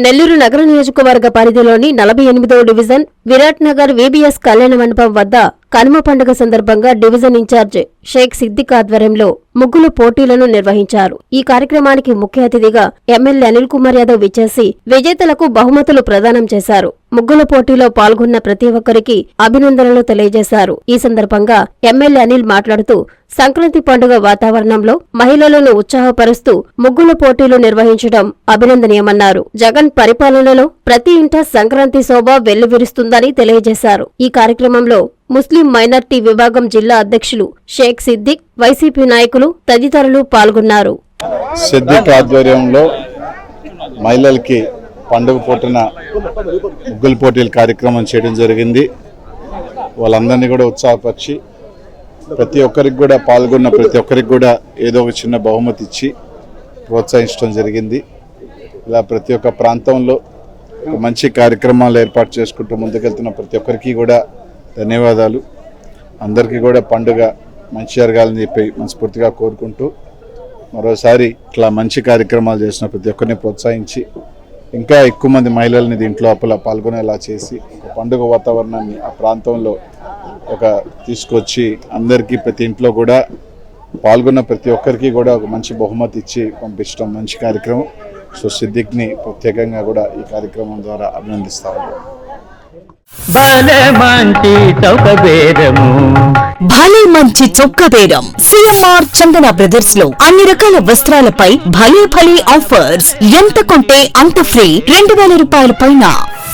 నెల్లూరు నగర నియోజకవర్గ పరిధిలోని నలభై ఎనిమిదవ డివిజన్ విరాట్ నగర్ వీబీఎస్ కళ్యాణ మండపం వద్ద కనుమ పండుగ సందర్భంగా డివిజన్ ఇన్ఛార్జ్ షేక్ సిద్దిక్ ఆధ్వర్యంలో ముగ్గుల పోటీలను నిర్వహించారు. ఈ కార్యక్రమానికి ముఖ్య అతిథిగా ఎమ్మెల్యే అనిల్ కుమార్ యాదవ్ విచ్చేసి విజేతలకు బహుమతులు ప్రదానం చేశారు. ముగ్గుల పోటీలో పాల్గొన్న ప్రతి ఒక్కరికి అభినందనలు తెలియజేశారు. ఈ సందర్భంగా ఎమ్మెల్యే అనిల్ మాట్లాడుతూ సంక్రాంతి పండుగ వాతావరణంలో మహిళలను ఉత్సాహపరుస్తూ ముగ్గుల పోటీలు నిర్వహించడం అభినందనీయమన్నారు. జగన్ పరిపాలనలో ప్రతి ఇంట సంక్రాంతి శోభ వెల్లువిరుస్తుందని తెలియజేశారు. ఈ కార్యక్రమంలో ముస్లిం మైనార్టీ విభాగం జిల్లా అధ్యక్షులు షేక్ సిద్దిక్ వైసీపీ నాయకులు తదితరులు పాల్గొన్నారు. సిద్దిక్ ఆధ్వర్యంలో మహిళలకి పండుగ పూటన ముగ్గుల పోటీల కార్యక్రమం చేయడం జరిగింది. వాళ్ళందరినీ కూడా ఉత్సాహపరిచి ప్రతి ఒక్కరికి కూడా పాల్గొన్న ప్రతి ఒక్కరికి కూడా ఏదో ఒక చిన్న బహుమతి ఇచ్చి ప్రోత్సహించడం జరిగింది. ఇలా ప్రతి ఒక్క ప్రాంతంలో మంచి కార్యక్రమాలు ఏర్పాటు చేసుకుంటూ ముందుకెళ్తున్న ప్రతి ఒక్కరికి కూడా ధన్యవాదాలు. అందరికీ కూడా పండుగ మంచి జరగాలని చెప్పి మనస్ఫూర్తిగా కోరుకుంటూ మరోసారి ఇట్లా మంచి కార్యక్రమాలు చేసిన ప్రతి ఒక్కరిని ప్రోత్సహించి ఇంకా ఎక్కువ మంది మహిళల్ని దీంట్లో అప్పుల పాల్గొనేలా చేసి ఒక పండుగ వాతావరణాన్ని ఆ ప్రాంతంలో ఒక తీసుకొచ్చి అందరికీ ప్రతి ఇంట్లో కూడా పాల్గొన్న ప్రతి ఒక్కరికి కూడా ఒక మంచి బహుమతి ఇచ్చి పంపించడం మంచి కార్యక్రమం. సో సిద్దిక్ని ప్రత్యేకంగా కూడా ఈ కార్యక్రమం ద్వారా అభినందిస్తా ఉన్నాను బలమంటి చౌక బేరము భలే మంచి చొక్క బేరం సిఎంఆర్ చందన బ్రదర్స్లో అన్ని రకాల వస్త్రాలపై భలే భలే ఆఫర్స్. ఎంత కొంటే అంత ఫ్రీ. రెండు వేల రూపాయల పైన